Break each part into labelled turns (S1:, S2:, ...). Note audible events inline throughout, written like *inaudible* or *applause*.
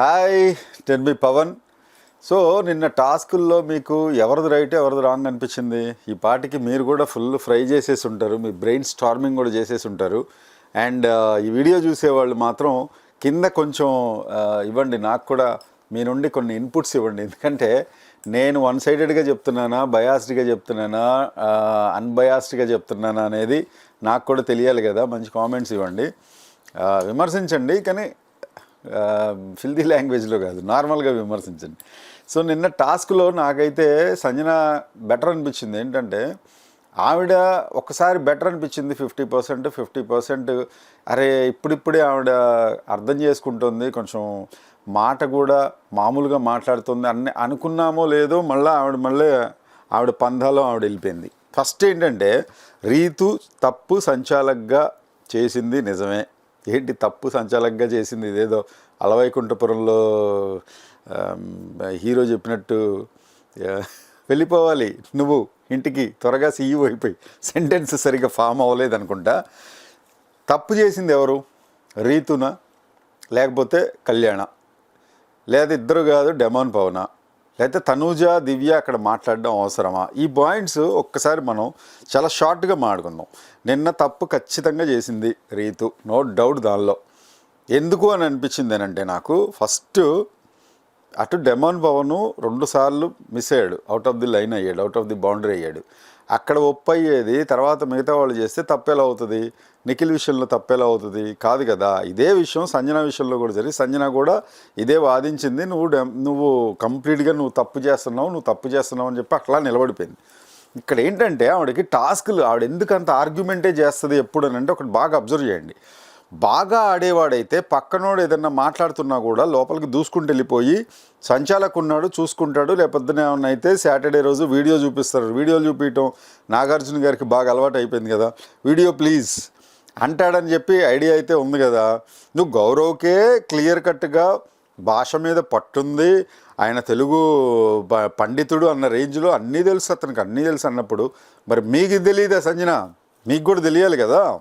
S1: Hi టెన్ బి Pavan. So నిన్న టాస్కుల్లో మీకు ఎవరిది రైట్ ఎవరిది రాంగ్ అనిపించింది? ఈ పాటికి మీరు కూడా ఫుల్ ఫ్రై చేసేసి ఉంటారు మీ బ్రెయిన్ స్టార్మింగ్ కూడా చేసేసి ఉంటారు. అండ్ ఈ వీడియో చూసేవాళ్ళు మాత్రం కింద కొంచెం ఇవ్వండి నాకు కూడా మీ నుండి కొన్ని ఇన్పుట్స్ ఇవ్వండి. ఎందుకంటే నేను వన్ సైడెడ్గా చెప్తున్నానా బయాస్డ్గా చెప్తున్నానా అన్బయాస్డ్గా చెప్తున్నానా అనేది నాకు కూడా తెలియాలి కదా మంచి కామెంట్స్ ఇవ్వండి. విమర్శించండి కానీ ఫిల్దీ లాంగ్వేజ్లో కాదు నార్మల్గా విమర్శించండి. సో నిన్న టాస్క్లో నాకైతే సంజన బెటర్ అనిపించింది. ఏంటంటే ఆవిడ ఒకసారి బెటర్ అనిపించింది ఫిఫ్టీ పర్సెంట్ ఫిఫ్టీ పర్సెంట్ అరే ఇప్పుడిప్పుడే ఆవిడ అర్థం చేసుకుంటుంది. కొంచెం మాట కూడా మామూలుగా మాట్లాడుతుంది అన్ని అనుకున్నామో లేదో మళ్ళీ ఆవిడ మళ్ళీ ఆవిడ పందాలో ఆవిడ వెళ్ళిపోయింది. ఫస్ట్ ఏంటంటే రీతు తప్పు సంచాలకగా చేసింది నిజమే. ఏంటి తప్పు సంచాలకంగా చేసింది? ఇదేదో అలవైకుంఠపురంలో హీరో చెప్పినట్టు వెళ్ళిపోవాలి నువ్వు ఇంటికి త్వరగా సీఈఓ అయిపోయి. సెంటెన్స్ సరిగ్గా ఫామ్ అవ్వలేదు అనుకుంటా తప్పు చేసింది ఎవరు? రీతున? లేకపోతే కళ్యాణ? లేదా ఇద్దరు కాదు డెమాన్ పవన? లేకపోతే తనూజ దివ్య అక్కడ మాట్లాడడం అవసరమా? ఈ పాయింట్స్ ఒక్కసారి మనం చాలా షార్ట్గా మాట్లాడుకుందాం. నిన్న తప్పు ఖచ్చితంగా చేసింది రీతు నో డౌట్ దానిలో. ఎందుకు అని అనిపించింది అంటే నాకు ఫస్ట్ అటు డెమాన్ పవను రెండు సార్లు మిస్ అయ్యాడు. అవుట్ ఆఫ్ ది లైన్ అయ్యాడు అవుట్ ఆఫ్ ది బౌండరీ అయ్యాడు. అక్కడ ఒప్పు అయ్యేది తర్వాత మిగతా వాళ్ళు చేస్తే తప్పేలా అవుతుంది? నిఖిల్ విషయంలో తప్పేలా అవుతుంది. కాదు కదా ఇదే విషయం సంజన విషయంలో కూడా జరిగి సంజన కూడా ఇదే వాదించింది. నువ్వు నువ్వు కంప్లీట్గా నువ్వు తప్పు చేస్తున్నావు నువ్వు తప్పు చేస్తున్నావు అని చెప్పి అట్లా నిలబడిపోయింది. ఇక్కడ ఏంటంటే ఆవిడకి టాస్క్లు ఆవిడ ఎందుకు అంత ఆర్గ్యుమెంటే చేస్తుంది ఎప్పుడు అని అంటే ఒకటి బాగా అబ్జర్వ్ చేయండి. బాగా ఆడేవాడైతే పక్కనోడు ఏదన్నా మాట్లాడుతున్నా కూడా లోపలికి దూసుకుంటూ వెళ్ళిపోయి సంచాలకు ఉన్నాడు చూసుకుంటాడు. లేకపోతే ఏమన్నా అయితే సాటర్డే రోజు వీడియో చూపిస్తారు. వీడియోలు చూపించడం నాగార్జున గారికి బాగా అలవాటు అయిపోయింది కదా. Video please. అంటాడని చెప్పి ఐడియా అయితే ఉంది కదా. నువ్వు గౌరవ్కే క్లియర్ కట్గా భాష మీద పట్టుంది. ఆయన తెలుగు పండితుడు అన్న రేంజ్లో అన్నీ తెలుసు అతనికి అన్నీ తెలుసు అన్నప్పుడు. మరి మీకు తెలియదా సంజన? మీకు కూడా తెలియాలి కదా.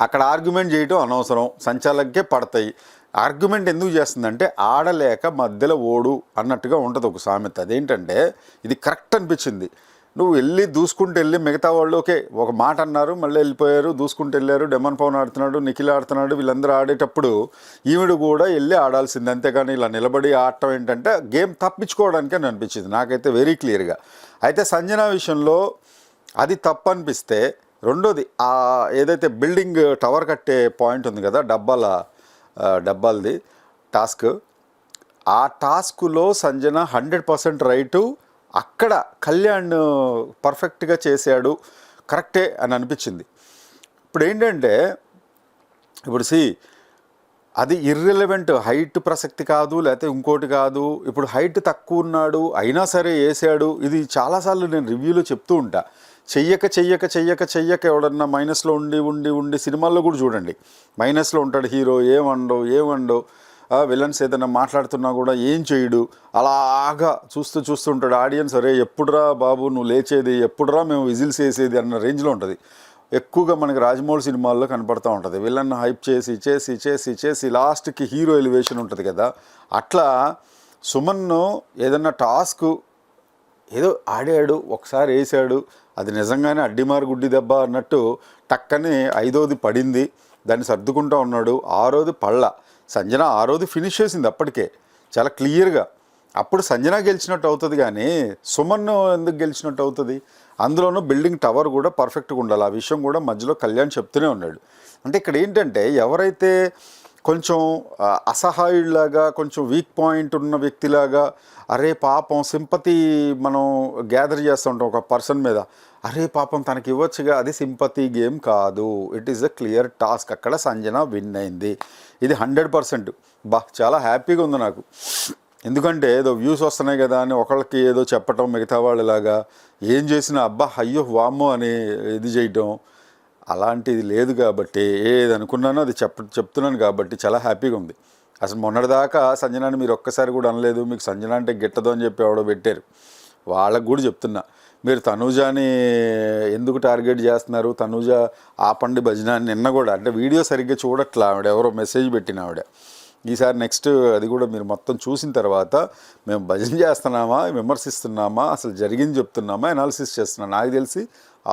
S1: అక్కడ ఆర్గ్యుమెంట్ చేయటం అనవసరం. సంచాలకే పడతాయి. ఆర్గ్యుమెంట్ ఎందుకు చేస్తుందంటే ఆడలేక మధ్యలో ఓడు అన్నట్టుగా ఉంటుంది ఒక సామెత. అదేంటంటే ఇది కరెక్ట్ అనిపించింది. నువ్వు వెళ్ళి దూసుకుంటూ వెళ్ళి మిగతా వాళ్ళు ఓకే ఒక మాట అన్నారు మళ్ళీ వెళ్ళిపోయారు దూసుకుంటూ వెళ్ళారు డెమన్ పవన్ ఆడుతున్నాడు నిఖిల్ ఆడుతున్నాడు వీళ్ళందరూ ఆడేటప్పుడు ఈవిడు కూడా వెళ్ళి ఆడాల్సింది. అంతేగాని ఇలా నిలబడి ఆడటం ఏంటంటే గేమ్ తప్పించుకోవడానికే అనిపించింది. నాకైతే వెరీ క్లియర్గా అయితే సంజన విషయంలో అది తప్పు అనిపిస్తే రెండోది ఆ ఏదైతే బిల్డింగ్ టవర్ కట్టే పాయింట్ ఉంది కదా డబ్బాల డబ్బాలది టాస్క్ ఆ టాస్క్లో సంజన హండ్రెడ్ పర్సెంట్ రైటు అక్కడ కళ్యాణ్ పర్ఫెక్ట్గా చేశాడు కరెక్టే అని అనిపించింది. ఇప్పుడు ఏంటంటే ఇప్పుడు సి అది ఇర్రిలవెంట్ హైట్ ప్రసక్తి కాదు లేకపోతే ఇంకోటి కాదు ఇప్పుడు హైట్ తక్కువ ఉన్నాడు అయినా సరే వేసాడు ఇది చాలాసార్లు నేను రివ్యూలో చెప్తూ ఉంటా. చెయ్యక చెయ్యక చెయ్యక చెయ్యక ఎవడన్నా మైనస్లో ఉండి ఉండి ఉండి సినిమాల్లో కూడా చూడండి. మైనస్లో ఉంటాడు హీరో ఏమండో ఏమండో విలన్స్ ఏదైనా మాట్లాడుతున్నా కూడా ఏం చేయడు? అలాగా చూస్తూ చూస్తుంటాడు ఆడియన్స్. అరే ఎప్పుడురా బాబు నువ్వు లేచేది? ఎప్పుడురా మేము విజిల్స్ వేసేది? అన్న రేంజ్లో ఉంటుంది. ఎక్కువగా మనకి రాజమౌళి సినిమాల్లో కనపడుతూ ఉంటుంది. విలన్ హైప్ చేసి చేసి చేసి చేసి లాస్ట్కి హీరో ఎలివేషన్ ఉంటుంది కదా. అట్లా సుమన్ను ఏదన్నా టాస్క్ ఏదో ఆడాడు ఒకసారి వేసాడు అది నిజంగానే అడ్డిమారు గుడ్డి దెబ్బ అన్నట్టు టక్కని ఐదోది పడింది. దాన్ని సర్దుకుంటూ ఉన్నాడు. ఆరోది పళ్ళ. సంజన రోజు ఫినిష్ చేసింది అప్పటికే. చాలా క్లియర్గా. అప్పుడు సంజన గెలిచినట్టు అవుతుంది కానీ సుమన్ ఎందుకు గెలిచినట్టు అవుతుంది? అందులోనూ బిల్డింగ్ టవర్ కూడా పర్ఫెక్ట్గా ఉండాలి. ఆ విషయం కూడా మధ్యలో కళ్యాణ్ చెప్తూనే ఉన్నాడు. అంటే ఇక్కడ ఏంటంటే ఎవరైతే కొంచెం అసహాయుడిలాగా కొంచెం వీక్ పాయింట్ ఉన్న వ్యక్తిలాగా అరే పాపం సింపతి మనం గ్యాదర్ చేస్తుంటాం ఒక పర్సన్ మీద. అరే పాపం తనకి ఇవ్వచ్చుగా అది సింపతి గేమ్ కాదు. It is a clear task అక్కడ సంజన విన్ అయింది. ఇది హండ్రెడ్ పర్సెంట్. బా చాలా హ్యాపీగా ఉంది నాకు. ఎందుకంటే ఏదో వ్యూస్ వస్తున్నాయి కదా అని ఒకళ్ళకి ఏదో చెప్పటం మిగతా వాళ్ళలాగా ఏం చేసినా అబ్బా అయ్యో వామ్మో అని ఇది చేయటం అలాంటిది లేదు కాబట్టి ఏది అనుకున్నానో అది చెప్ చెప్తున్నాను కాబట్టి చాలా హ్యాపీగా ఉంది. అసలు మొన్నటిదాకా సంజనాని మీరు ఒక్కసారి కూడా అనలేదు మీకు సంజన అంటే గిట్టదు అని చెప్పి ఎవడో పెట్టారు. వాళ్ళకు కూడా చెప్తున్నా. మీరు తనూజాని ఎందుకు టార్గెట్ చేస్తున్నారు? తనూజ ఆపండి భజన నిన్న కూడా అంటే వీడియో సరిగ్గా చూడట్లా ఆవిడ ఎవరో మెసేజ్ పెట్టిన ఆవిడ. ఈసారి నెక్స్ట్ అది కూడా మీరు మొత్తం చూసిన తర్వాత మేము భజన చేస్తున్నామా విమర్శిస్తున్నామా అసలు జరిగింది చెప్తున్నామా అనాలిసిస్ చేస్తున్నా నాకు తెలిసి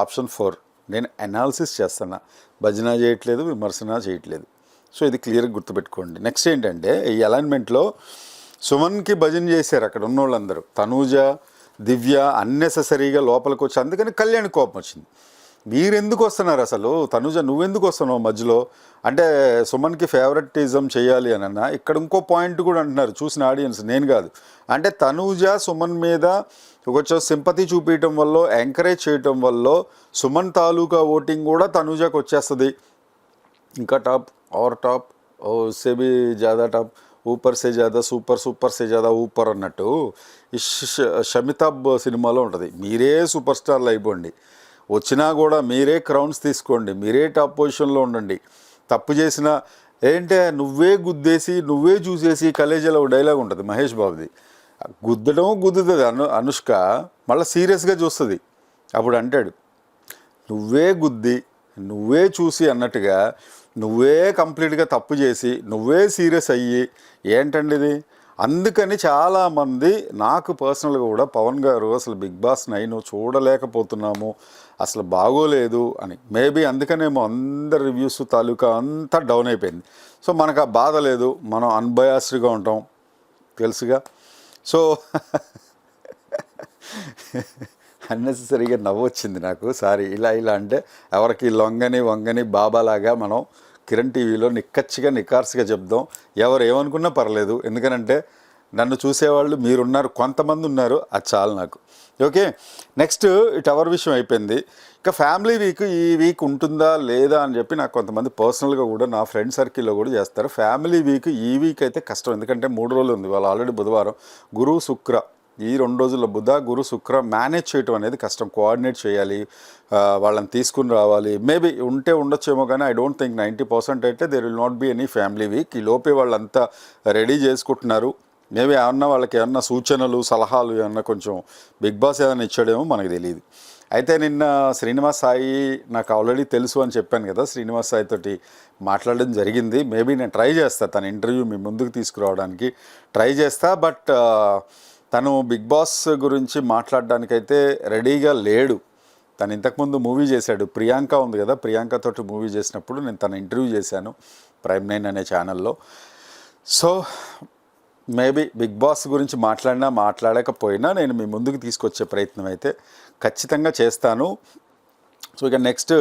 S1: ఆప్షన్ ఫోర్. నేను అనాలిసిస్ చేస్తున్నా. భజన చేయట్లేదు విమర్శన చేయట్లేదు. సో ఇది క్లియర్గా గుర్తుపెట్టుకోండి. నెక్స్ట్ ఏంటంటే ఈ అలైన్మెంట్లో సుమన్కి భజన చేశారు అక్కడ ఉన్న వాళ్ళందరూ తనూజ దివ్య అన్నెసరీగా లోపలికి వచ్చి అందుకని కళ్యాణ్ కోపం వచ్చింది. మీరెందుకు వస్తున్నారు అసలు? తనుజ నువ్వెందుకు వస్తున్నావు మధ్యలో? అంటే సుమన్కి ఫేవరెటిజం చేయాలి అని అన్న ఇక్కడ ఇంకో పాయింట్ కూడా అంటున్నారు చూసిన ఆడియన్స్ నేను కాదు. అంటే తనుజ సుమన్ మీద కొంచెం సింపతి చూపించడం వల్ల ఎంకరేజ్ చేయటం వల్ల సుమన్ తాలూకా ఓటింగ్ కూడా తనుజకు వచ్చేస్తుంది. ఇంకా టాప్ ఆర్ టాప్ ఓ సెబీ జాదా టాప్ ఊపర్ సే జాదా సూపర్ సూపర్ సే జాదా ఊపర్ అన్నట్టు. షమితాబ్ సినిమాలో ఉంటుంది. మీరే సూపర్ స్టార్లు అయిపోండి. వచ్చినా కూడా మీరే క్రౌన్స్ తీసుకోండి. మీరే టాప్ పొజిషన్లో ఉండండి. తప్పు చేసిన ఏంటంటే నువ్వే గుద్దేసి నువ్వే చూసేసి కలేజీలో డైలాగ్ ఉంటుంది మహేష్ బాబుది. గుద్దడం గుద్దుతుంది అను అనుష్క. మళ్ళీ సీరియస్గా చూస్తుంది. అప్పుడు అంటాడు నువ్వే గుద్ది నువ్వే చూసి అన్నట్టుగా నువ్వే కంప్లీట్గా తప్పు చేసి నువ్వే సీరియస్ అయ్యి ఏంటండి ఇది? అందుకని చాలామంది నాకు పర్సనల్గా కూడా పవన్ గారు అసలు బిగ్ బాస్ నైన్ చూడలేకపోతున్నాము అసలు బాగోలేదు అని. మేబీ అందుకనేమో అందరి రివ్యూస్ తాలూకా అంతా డౌన్ అయిపోయింది. సో మనకు ఆ బాధ లేదు మనం అన్బయాస్డ్గా ఉంటాం తెలుసుగా. సో అన్నెసరీగా నవ్వు వచ్చింది నాకు సారీ ఇలా ఇలా అంటే ఎవరికి లొంగని వంగని బాబాలాగా మనం కిరణ్ టీవీలో నిక్కచ్చిగా నికార్స్గా చెప్దాం. ఎవరు ఏమనుకున్నా పర్లేదు. ఎందుకనంటే నన్ను చూసేవాళ్ళు మీరున్నారు కొంతమంది ఉన్నారు అది చాలు నాకు. ఓకే? నెక్స్ట్ ఇటు ఎవరి విషయం అయిపోయింది. ఇక ఫ్యామిలీ వీక్ ఈ వీక్ ఉంటుందా లేదా అని చెప్పి నాకు కొంతమంది పర్సనల్గా కూడా నా ఫ్రెండ్ సర్కిల్లో కూడా చేస్తారు. ఫ్యామిలీ వీక్ ఈ వీక్ అయితే కష్టం. ఎందుకంటే మూడు రోజులు ఉంది. వాళ్ళు ఆల్రెడీ బుధవారం గురువు శుక్ర ఈ రెండు రోజుల్లో బుధ గురు శుక్ర మేనేజ్ చేయటం అనేది కష్టం. కోఆర్డినేట్ చేయాలి వాళ్ళని తీసుకుని రావాలి. మేబీ ఉంటే ఉండొచ్చేమో కానీ I don't think ninety percent అయితే there will not be any family week ఈ లోపే వాళ్ళంతా రెడీ చేసుకుంటున్నారు. మేబీ ఏమన్నా వాళ్ళకి ఏమన్నా సూచనలు సలహాలు ఏమన్నా కొంచెం బిగ్ బాస్ ఏదైనా ఇచ్చాడేమో మనకు తెలియదు. అయితే నిన్న శ్రీనివాస్ సాయి నాకు ఆల్రెడీ తెలుసు అని చెప్పాను కదా శ్రీనివాస్ సాయి తోటి మాట్లాడడం జరిగింది. మేబీ నేను ట్రై చేస్తాను తన ఇంటర్వ్యూ మీ ముందుకు తీసుకురావడానికి ట్రై చేస్తా బట్ తను బిగ్ బాస్ గురించి మాట్లాడడానికైతే రెడీగా లేడు. తను ఇంతకుముందు మూవీ చేశాడు. ప్రియాంక ఉంది కదా ప్రియాంకతోటి మూవీ చేసినప్పుడు నేను తన ఇంటర్వ్యూ చేశాను ప్రైమ్ నైన్ అనే ఛానల్లో. సో మేబీ బిగ్ బాస్ గురించి మాట్లాడినా మాట్లాడకపోయినా నేను మీ ముందుకు తీసుకొచ్చే ప్రయత్నం అయితే ఖచ్చితంగా చేస్తాను. సో ఇక నెక్స్ట్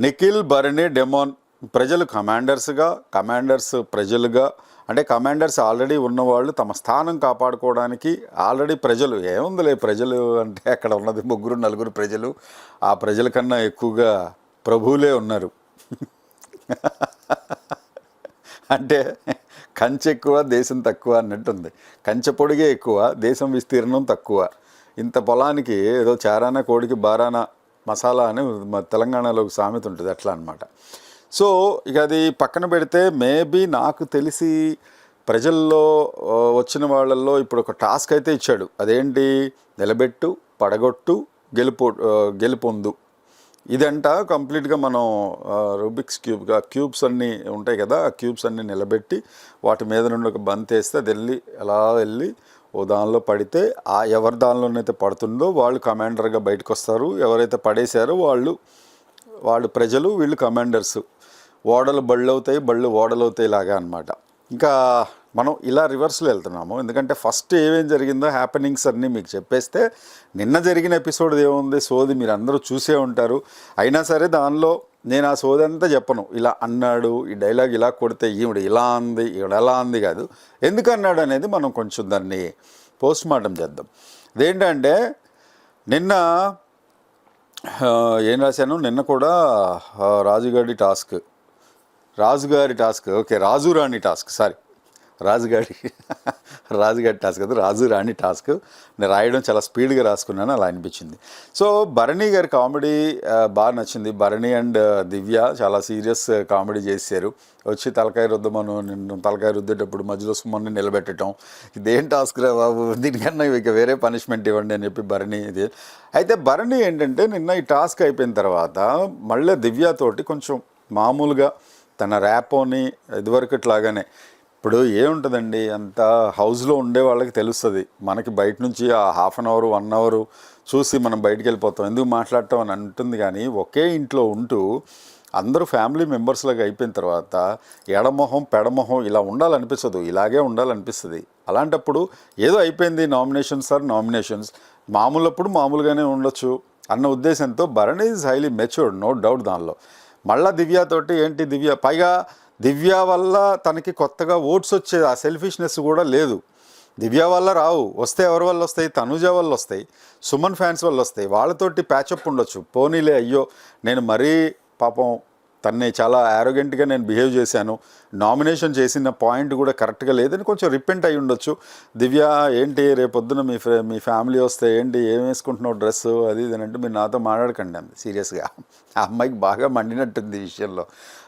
S1: నిఖిల్ భరణి డెమోన్ ప్రజలు కమాండర్స్గా కమాండర్స్ ప్రజలుగా అంటే కమాండర్స్ ఆల్రెడీ ఉన్నవాళ్ళు తమ స్థానం కాపాడుకోవడానికి ఆల్రెడీ ప్రజలు ఏముందిలే ప్రజలు అంటే అక్కడ ఉన్నది ముగ్గురు నలుగురు ప్రజలు ఆ ప్రజల కన్నా ఎక్కువగా ప్రభువులే ఉన్నారు. అంటే కంచె ఎక్కువ దేశం తక్కువ అన్నట్టుంది. కంచె పొడిగే ఎక్కువ దేశం విస్తీర్ణం తక్కువ. ఇంత పొలానికి ఏదో చారాన కోడికి బారాన మసాలా అని మా తెలంగాణలో ఒక సామెత ఉంటుంది అట్లా అనమాట సో ఇక అది పక్కన పెడితే మేబీ నాకు తెలిసి ప్రజల్లో వచ్చిన వాళ్ళల్లో ఇప్పుడు ఒక టాస్క్ అయితే ఇచ్చాడు. అదేంటి? నిలబెట్టు పడగొట్టు గెలుపు గెలుపొందు. ఇదంట కంప్లీట్గా మనం రూబిక్స్ క్యూబ్ ఆ క్యూబ్స్ అన్నీ ఉంటాయి కదా ఆ క్యూబ్స్ అన్నీ నిలబెట్టి వాటి మీద నుండి ఒక బంత్ వేస్తే అది వెళ్ళి అలా వెళ్ళి ఓ దానిలో పడితే ఆ ఎవరి దానిలోనైతే పడుతుందో వాళ్ళు కమాండర్గా బయటకు వస్తారు ఎవరైతే పడేశారో వాళ్ళు వాళ్ళు ప్రజలు వీళ్ళు కమాండర్స్. ఓడలు బళ్ళు అవుతాయి బళ్ళు ఓడలు అవుతాయి లాగా అనమాట ఇంకా మనం ఇలా రివర్స్లో వెళ్తున్నాము. ఎందుకంటే ఫస్ట్ ఏమేం జరిగిందో హ్యాపెనింగ్స్ అన్నీ మీకు చెప్పేస్తే నిన్న జరిగిన ఎపిసోడ్ ఏముంది సోది మీరు అందరూ చూసే ఉంటారు. అయినా సరే దానిలో నేను ఆ సోది అంతా చెప్పను. ఇలా అన్నాడు ఈ డైలాగ్ ఇలా కొడితే ఈవిడ ఇలా అంది ఈవిడ ఎలా అంది కాదు. ఎందుకు అన్నాడు అనేది మనం కొంచెం దాన్ని పోస్ట్ మార్టం చేద్దాం. అదేంటంటే నిన్న ఏం రాశాను? నిన్న కూడా రాజుగారి టాస్క్. రాజుగారి టాస్క్. ఓకే రాజు రాణి టాస్క్. సారీ. రాజుగాడి *laughs* రాజుగాడి టాస్క్ అది రాజు రాణి టాస్క్. నేను రాయడం చాలా స్పీడ్గా రాసుకున్నాను అలా అనిపించింది. సో భరణి గారి కామెడీ బాగా నచ్చింది. భరణి అండ్ దివ్య చాలా సీరియస్ కామెడీ చేశారు. వచ్చి తలకాయ రుద్దమను నిన్ను తలకాయ రుద్దేటప్పుడు మధ్యలో సుమ్మని నిలబెట్టడం ఇదేం టాస్క్ రా బాబు? దీనికన్నా ఇక వేరే పనిష్మెంట్ ఇవ్వండి అని చెప్పి భరణి ఇది. అయితే భరణి ఏంటంటే నిన్న ఈ టాస్క్ అయిపోయిన తర్వాత మళ్ళీ దివ్యతోటి కొంచెం మామూలుగా తన ర్యాపోని ఇదివరకట్లాగానే ఇప్పుడు ఏముంటుందండి? అంత హౌస్లో ఉండే వాళ్ళకి తెలుస్తుంది. మనకి బయట నుంచి ఆ half an hour one hour చూసి మనం బయటికి వెళ్ళిపోతాం. ఎందుకు మాట్లాడటం అని అంటుంది కానీ ఒకే ఇంట్లో ఉంటూ అందరూ ఫ్యామిలీ మెంబర్స్లాగా అయిపోయిన తర్వాత ఎడమొహం పెడమొహం ఇలా ఉండాలనిపిస్తుంది. ఇలాగే ఉండాలనిపిస్తుంది. అలాంటప్పుడు ఏదో అయిపోయింది నామినేషన్స్ ఆర్ నామినేషన్స్. మామూలప్పుడు మామూలుగానే ఉండొచ్చు అన్న ఉద్దేశంతో Bharan is highly matured no doubt దానిలో. మళ్ళా దివ్యతోటి ఏంటి దివ్య? పైగా దివ్య వల్ల తనకి కొత్తగా ఓట్స్ వచ్చేది ఆ సెల్ఫిష్నెస్ కూడా లేదు. దివ్య వల్ల రావు వస్తే ఎవరి వల్ల వస్తాయి? తనుజ వల్ల వస్తాయి సుమన్ ఫ్యాన్స్ వల్ల వస్తాయి. వాళ్ళతోటి ప్యాచప్ ఉండొచ్చు. పోనీలే అయ్యో నేను మరీ పాపం తన్ని చాలా యారోగెంట్గా నేను బిహేవ్ చేశాను. నామినేషన్ చేసిన పాయింట్ కూడా కరెక్ట్గా లేదని కొంచెం రిపెంట్ అయి ఉండొచ్చు. దివ్య ఏంటి రేపొద్దున మీ ఫ్రె మీ ఫ్యామిలీ వస్తే ఏంటి? ఏం వేసుకుంటున్నావు డ్రెస్ అది ఇది అంటే మీరు నాతో మాట్లాడకండి అంది. సీరియస్గా ఆ అమ్మాయికి బాగా మండినట్టుంది ఈ విషయంలో.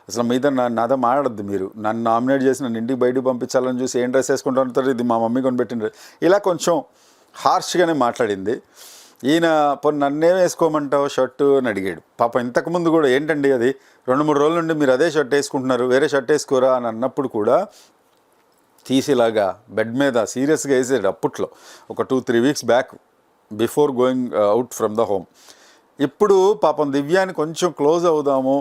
S1: అసలు మీద నా నాతో మాట్లాడద్దు మీరు. నన్ను నామినేట్ చేసి నన్ను ఇంటికి బయటకు పంపించాలని చూసి ఏం డ్రెస్ వేసుకుంటారు ఇది మా మమ్మీ కొనిపెట్టిన ఇలా కొంచెం హార్ష్గానే మాట్లాడింది. ఈయన పోనీ నన్నే వేసుకోమంటావు? షర్టు అని అడిగాడు. పాప ఇంతకుముందు కూడా ఏంటండి అది? రెండు మూడు రోజుల నుండి మీరు అదే షర్ట్ వేసుకుంటున్నారు. వేరే షర్ట్ వేసుకోరా? అని అన్నప్పుడు కూడా తీసేలాగా బెడ్ మీద సీరియస్గా వేసేది అప్పట్లో. ఒక two three weeks back before going out from the home ఇప్పుడు పాపం దివ్యాని కొంచెం క్లోజ్ అవుదాము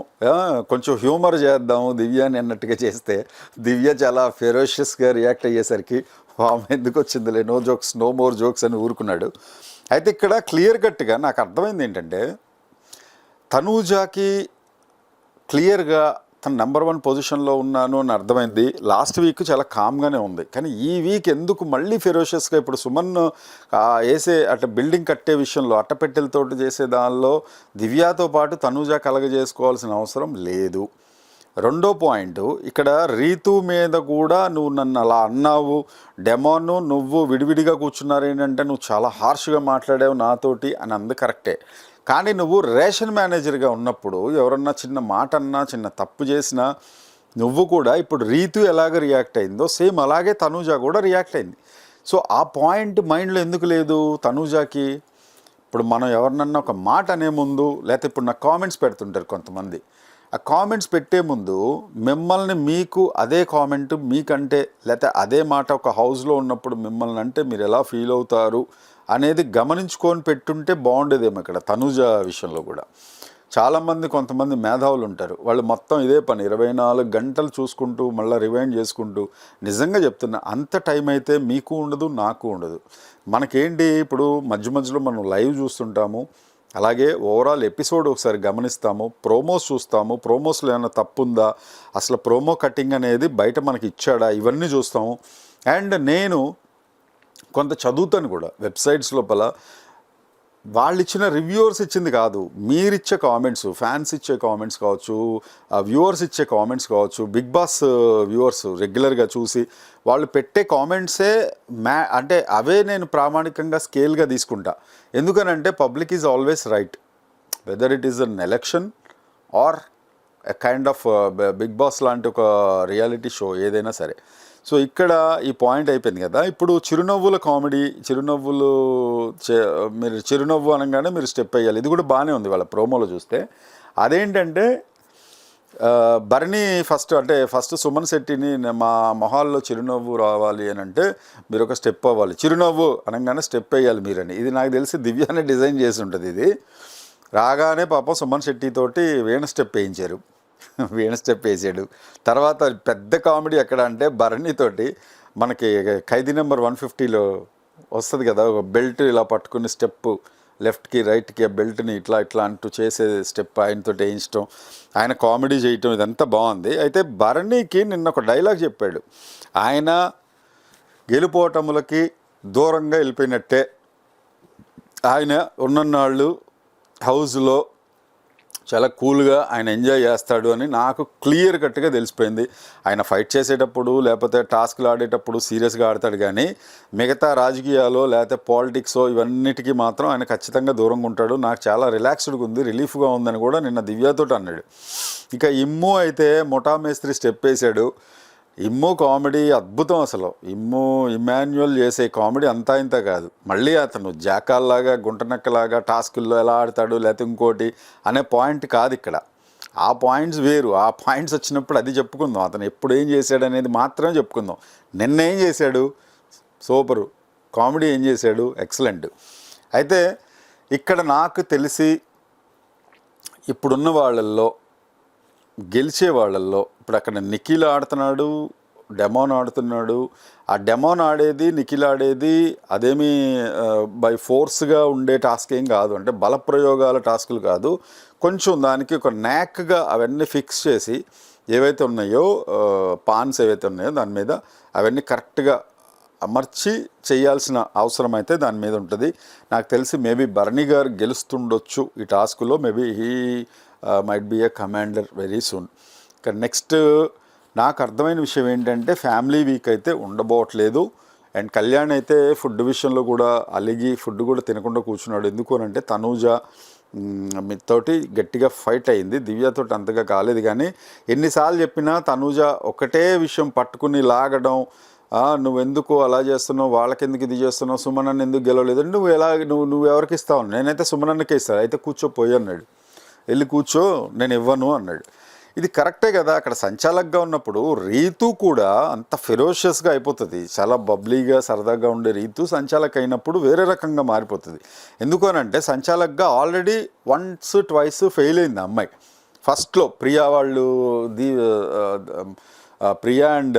S1: కొంచెం హ్యూమర్ చేద్దాము దివ్యాని అన్నట్టుగా చేస్తే దివ్య చాలా ఫెరోషియస్గా రియాక్ట్ అయ్యేసరికి ఆమె ఎందుకు వచ్చిందిలే? No jokes no more jokes అని ఊరుకున్నాడు. అయితే ఇక్కడ క్లియర్ కట్గా నాకు అర్థమైంది ఏంటంటే తనూజాకి క్లియర్గా తన నెంబర్ వన్ పొజిషన్లో ఉన్నాను అని అర్థమైంది. లాస్ట్ వీక్ చాలా కామ్గానే ఉంది. కానీ ఈ వీక్ ఎందుకు మళ్ళీ ఫెరోషియస్గా ఇప్పుడు సుమన్ వేసే అట్లా బిల్డింగ్ కట్టే విషయంలో అట్టపెట్టెలతోటి చేసే దానిలో దివ్యాతో పాటు తనూజ కలగజేసుకోవాల్సిన అవసరం లేదు. రెండో పాయింట్ ఇక్కడ రీతు మీద కూడా నువ్వు నన్ను అలా అన్నావు. డెమోను నువ్వు విడివిడిగా కూర్చున్నారు ఏంటంటే నువ్వు చాలా హార్ష్గా మాట్లాడావు నాతోటి అని అంది కరెక్టే కానీ నువ్వు రేషన్ మేనేజర్గా ఉన్నప్పుడు ఎవరన్నా చిన్న మాట అన్నా చిన్న తప్పు చేసినా నువ్వు కూడా ఇప్పుడు రీతు ఎలాగ రియాక్ట్ అయిందో సేమ్ అలాగే తనూజ కూడా రియాక్ట్ అయింది. సో ఆ పాయింట్ మైండ్లో ఎందుకు లేదు తనూజాకి? ఇప్పుడు మనం ఎవరినన్నా ఒక మాట అనే ముందు లేకపోతే ఇప్పుడు నాకు కామెంట్స్ పెడుతుంటారు కొంతమంది. ఆ కామెంట్స్ పెట్టే ముందు మిమ్మల్ని మీకు అదే కామెంట్ మీకంటే లేకపోతే అదే మాట ఒక హౌస్లో ఉన్నప్పుడు మిమ్మల్ని అంటే మీరు ఎలా ఫీల్ అవుతారు అనేది గమనించుకొని పెట్టుంటే బాగుండేదేమో ఇక్కడ తనుజ విషయంలో కూడా. చాలామంది కొంతమంది మేధావులు ఉంటారు. వాళ్ళు మొత్తం ఇదే పని ఇరవై నాలుగు గంటలు చూసుకుంటూ మళ్ళీ రివైండ్ చేసుకుంటూ నిజంగా చెప్తున్నా అంత టైం అయితే మీకు ఉండదు నాకు ఉండదు. మనకేంటి ఇప్పుడు మధ్య మధ్యలో మనం లైవ్ చూస్తుంటాము. అలాగే ఓవరాల్ ఎపిసోడ్ ఒకసారి గమనిస్తాము ప్రోమోస్ చూస్తాము ప్రోమోస్లో ఏమైనా తప్పు ఉందా అసలు ప్రోమో కటింగ్ అనేది బయట మనకి ఇచ్చాడా ఇవన్నీ చూస్తాము. అండ్ నేను కొంత చదువుతాను కూడా వెబ్సైట్స్ లోపల వాళ్ళు ఇచ్చిన రివ్యూవర్స్ ఇచ్చింది కాదు. మీరిచ్చే కామెంట్స్ ఫ్యాన్స్ ఇచ్చే కామెంట్స్ కావచ్చు వ్యూవర్స్ ఇచ్చే కామెంట్స్ కావచ్చు బిగ్ బాస్ వ్యూవర్స్ రెగ్యులర్గా చూసి వాళ్ళు పెట్టే కామెంట్సే మ్యా అంటే అవే నేను ప్రామాణికంగా స్కేల్గా తీసుకుంటా. ఎందుకనంటే public is always right whether it is an election or a kind of Bigg Boss లాంటి ఒక రియాలిటీ షో ఏదైనా సరే. సో ఇక్కడ ఈ పాయింట్ అయిపోయింది కదా. ఇప్పుడు చిరునవ్వుల కామెడీ చిరునవ్వులు చే- మీరు చిరునవ్వు అనగానే మీరు స్టెప్ వేయాలి. ఇది కూడా బాగానే ఉంది వాళ్ళ ప్రోమోలో చూస్తే. అదేంటంటే భరణి ఫస్ట్ అంటే ఫస్ట్ సుమన్ శెట్టిని మా మొహాల్లో చిరునవ్వు రావాలి అని అంటే మీరు ఒక స్టెప్ అవ్వాలి. చిరునవ్వు అనగానే స్టెప్ వేయాలి మీరని. ఇది నాకు తెలిసి దివ్యానే డిజైన్ చేసి ఉంటుంది ఇది. రాగానే పాపం సుమన్ శెట్టితోటి వేణ వీణ స్టెప్ వేయించారు. వీణ స్టెప్ వేసాడు. తర్వాత పెద్ద కామెడీ ఎక్కడ అంటే భరణితోటి మనకి ఖైదీ నెంబర్ వన్ ఫిఫ్టీలో వస్తుంది కదా ఒక బెల్ట్ ఇలా పట్టుకుని స్టెప్ లెఫ్ట్కి రైట్కి ఆ బెల్ట్ని ఇట్లా ఇట్లా అంటూ చేసే స్టెప్ ఆయనతో వేయించడం ఆయన కామెడీ చేయటం ఇదంతా బాగుంది. అయితే భరణికి నిన్న ఒక డైలాగ్ చెప్పాడు. ఆయన గెలుపోటములకి దూరంగా వెళ్ళిపోయినట్టే. ఆయన ఉన్నన్నాళ్ళు హౌస్లో చాలా కూల్గా ఆయన ఎంజాయ్ చేస్తాడు అని నాకు క్లియర్ కట్గా తెలిసిపోయింది. ఆయన ఫైట్ చేసేటప్పుడు లేకపోతే టాస్క్లు ఆడేటప్పుడు సీరియస్గా ఆడతాడు కానీ మిగతా రాజకీయాలు లేకపోతే పాలిటిక్స్ ఇవన్నిటికీ మాత్రం ఆయన ఖచ్చితంగా దూరంగా ఉంటాడు. నాకు చాలా రిలాక్స్డ్గా ఉంది రిలీఫ్గా ఉందని కూడా నిన్న దివ్యతో అన్నాడు. ఇక ఇమ్ము అయితే మొటామేస్త్రి స్టెప్ వేసాడు. ఇమ్ము కామెడీ అద్భుతం అసలు. ఇమ్ము ఇమాన్యువల్ చేసే కామెడీ అంతా ఇంత కాదు. మళ్ళీ అతను జాకాల్లాగా గుంటనక్కలాగా టాస్కుల్లో ఎలా ఆడతాడు లేకపోతే ఇంకోటి అనే పాయింట్ కాదు ఇక్కడ. ఆ పాయింట్స్ వేరు. ఆ పాయింట్స్ వచ్చినప్పుడు అది చెప్పుకుందాం. అతను ఎప్పుడు ఏం చేశాడు అనేది మాత్రమే చెప్పుకుందాం. నిన్న ఏం చేశాడు? సూపరు. కామెడీ ఏం చేశాడు? ఎక్సలెంట్. అయితే ఇక్కడ నాకు తెలిసి ఇప్పుడున్న వాళ్ళల్లో గెలిచే వాళ్ళల్లో ఇప్పుడు అక్కడ నిఖిల్ ఆడుతున్నాడు డెమోన్ ఆడుతున్నాడు. ఆ డెమోన్ ఆడేది నిఖిల్ ఆడేది అదేమి బై ఫోర్స్గా ఉండే టాస్క్ ఏం కాదు. అంటే బలప్రయోగాల టాస్కులు కాదు. కొంచెం దానికి ఒక న్యాక్గా అవన్నీ ఫిక్స్ చేసి ఏవైతే ఉన్నాయో పాన్స్ ఏవైతే ఉన్నాయో దాని మీద అవన్నీ కరెక్ట్గా అమర్చి చేయాల్సిన అవసరం అయితే దాని మీద ఉంటుంది. నాకు తెలిసి మేబీ బర్నీ గారు గెలుస్తుండొచ్చు ఈ టాస్క్లో. Maybe he might be a commander very soon ఇక నెక్స్ట్ నాకు అర్థమైన విషయం ఏంటంటే ఫ్యామిలీ వీక్ అయితే ఉండబోవట్లేదు. అండ్ కళ్యాణ్ అయితే ఫుడ్ విషయంలో కూడా అలిగి ఫుడ్ కూడా తినకుండా కూర్చున్నాడు. ఎందుకు అని అంటే తనూజ తోటి గట్టిగా ఫైట్ అయింది. దివ్యతో అంతగా కాలేదు కానీ ఎన్నిసార్లు చెప్పినా తనూజ ఒకటే విషయం పట్టుకుని లాగడం నువ్వెందుకు అలా చేస్తున్నావు? వాళ్ళకెందుకు ఇది చేస్తున్నావు? సుమనన్న ఎందుకు గెలవలేదు? నువ్వు ఎలా నువ్వు నువ్వు ఎవరికి ఇస్తావు? నేనైతే సుమనన్నకే ఇస్తాను అయితే కూర్చోపోయి అన్నాడు. వెళ్ళి కూర్చో నేను ఇవ్వను అన్నాడు. ఇది కరెక్టే కదా అక్కడ సంచాలకుగా ఉన్నప్పుడు రీతు కూడా అంత ఫెరోషియస్గా అయిపోతుంది. చాలా బబ్లీగా సరదాగా ఉండే రీతు సంచాలక అయినప్పుడు వేరే రకంగా మారిపోతుంది. ఎందుకు అంటే సంచాలక్గా ఆల్రెడీ వన్స్ ట్వైస్ ఫెయిల్ అయింది అమ్మాయి. ఫస్ట్లో ప్రియా వాళ్ళు ది ప్రియా అండ్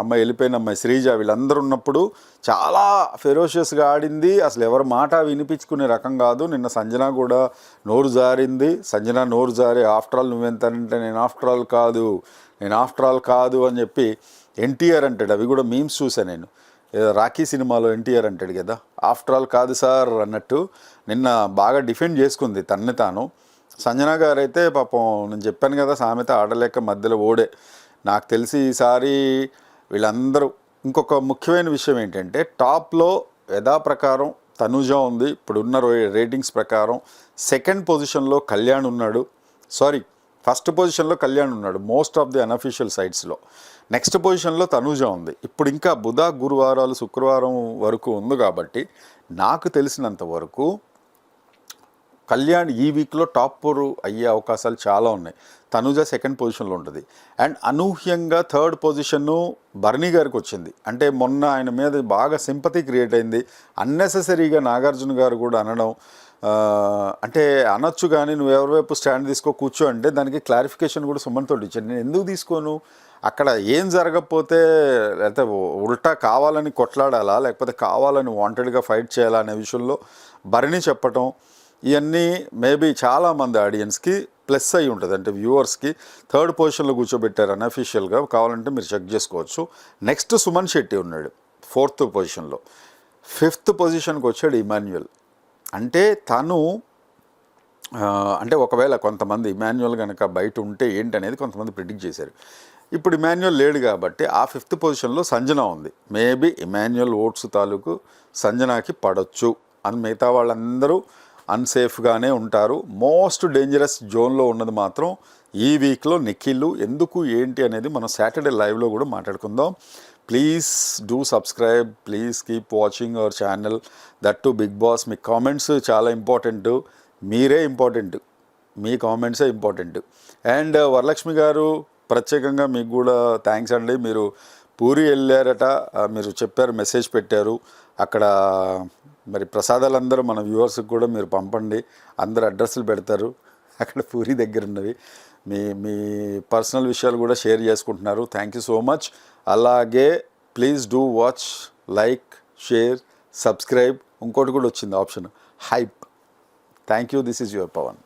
S1: అమ్మాయి వెళ్ళిపోయిన అమ్మాయి శ్రీజ వీళ్ళందరూ ఉన్నప్పుడు చాలా ఫెరోషియస్గా ఆడింది. అసలు ఎవరి మాట వినిపించుకునే రకం కాదు. నిన్న సంజన కూడా నోరు జారింది. సంజన నోరు జారి ఆఫ్టర్ ఆల్ నువ్వెంతంటే నేను ఆఫ్టర్ ఆల్ కాదు నేను ఆఫ్టర్ ఆల్ కాదు అని చెప్పి ఎన్టీఆర్ అంటాడు. అవి కూడా మీమ్స్ చూసాను నేను. ఏదో రాఖీ సినిమాలో ఎన్టీఆర్ అంటాడు కదా ఆఫ్టర్ ఆల్ కాదు సార్ అన్నట్టు నిన్న బాగా డిఫెండ్ చేసుకుంది తన్ని తాను. సంజన గారు అయితే పాపం నేను చెప్పాను కదా సామెత ఆడలేక మధ్యలో ఓడే. నాకు తెలిసి ఈసారి వీళ్ళందరూ ఇంకొక ముఖ్యమైన విషయం ఏంటంటే టాప్లో యథాప్రకారం తనుజ ఉంది. ఇప్పుడున్న రో- రేటింగ్స్ ప్రకారం సెకండ్ పొజిషన్లో కళ్యాణ్ ఉన్నాడు. సారీ ఫస్ట్ పొజిషన్లో కళ్యాణ్ ఉన్నాడు మోస్ట్ ఆఫ్ ది అన్అఫీషియల్ సైట్స్లో. నెక్స్ట్ పొజిషన్లో తనూజ ఉంది. ఇప్పుడు ఇంకా బుధ గురువారాలు శుక్రవారం వరకు ఉంది కాబట్టి నాకు తెలిసినంత వరకు కళ్యాణ్ ఈ వీక్లో టాప్ ఫోర్ అయ్యే అవకాశాలు చాలా ఉన్నాయి. తనుజ సెకండ్ పొజిషన్లో ఉంటుంది. అండ్ అనూహ్యంగా థర్డ్ పొజిషన్ను బర్నీ గారికి వచ్చింది. అంటే మొన్న ఆయన మీద బాగా సింపతి క్రియేట్ అయింది. అన్నెసెసరీగా నాగార్జున గారు కూడా అనడం అంటే అనొచ్చు కానీ నువ్వు ఎవరివైపు స్టాండ్ తీసుకో కూర్చో అంటే దానికి క్లారిఫికేషన్ కూడా సుమన్ తోటి ఇచ్చాను నేను ఎందుకు తీసుకోను? అక్కడ ఏం జరగకపోతే లేకపోతే ఉల్టా కావాలని కొట్లాడాలా లేకపోతే కావాలని వాంటెడ్గా ఫైట్ చేయాలా అనే విషయంలో భరణి చెప్పటం ఇవన్నీ మేబీ చాలామంది ఆడియన్స్కి ప్లస్ అయి ఉంటుంది. అంటే వ్యూవర్స్కి థర్డ్ పొజిషన్లో కూర్చోబెట్టారు అన్అఫీషియల్గా కావాలంటే మీరు చెక్ చేసుకోవచ్చు. నెక్స్ట్ సుమన్ శెట్టి ఉన్నాడు ఫోర్త్ పొజిషన్లో. ఫిఫ్త్ పొజిషన్కి వచ్చాడు ఇమాన్యుయల్. అంటే తను అంటే ఒకవేళ కొంతమంది ఇమాన్యువల్ కనుక బయట ఉంటే ఏంటనేది కొంతమంది ప్రిడిక్ట్ చేశారు. ఇప్పుడు ఇమాన్యువల్ లేడు కాబట్టి ఆ ఫిఫ్త్ పొజిషన్లో సంజన ఉంది. మేబీ ఇమాన్యువల్ ఓట్స్ తాలూకు సంజనాకి పడొచ్చు. అని మిగతా వాళ్ళందరూ అన్సేఫ్గానే ఉంటారు. మోస్ట్ డేంజరస్ జోన్లో ఉన్నది మాత్రం ఈ వీక్లో నిఖిల్లు ఎందుకు ఏంటి అనేది మనం సాటర్డే లైవ్లో కూడా మాట్లాడుకుందాం. Please do subscribe please keep watching our channel that to Bigg Boss me comments చాలా ఇంపార్టెంట్ మీరే ఇంపార్టెంట్ మీ కామెంట్సే ఇంపార్టెంట్ అండ్ వరలక్ష్మి గారు ప్రత్యేకంగా మీకు కూడా థ్యాంక్స్ అండి. మీరు పూరి వెళ్ళారట మీరు చెప్పారు మెసేజ్ పెట్టారు. అక్కడ మరి ప్రసాదాలు అందరూ మన వ్యూవర్స్కి కూడా మీరు పంపండి. అందరు అడ్రస్లు పెడతారు. అక్కడ పూరి దగ్గర ఉన్నవి. మీ మీ పర్సనల్ విషయాలు కూడా షేర్ చేసుకుంటున్నారు. Thank you so much. అలాగే please do watch like share subscribe. ఇంకోటి కూడా వచ్చింది option. Hype. Thank you. This is your Pawan.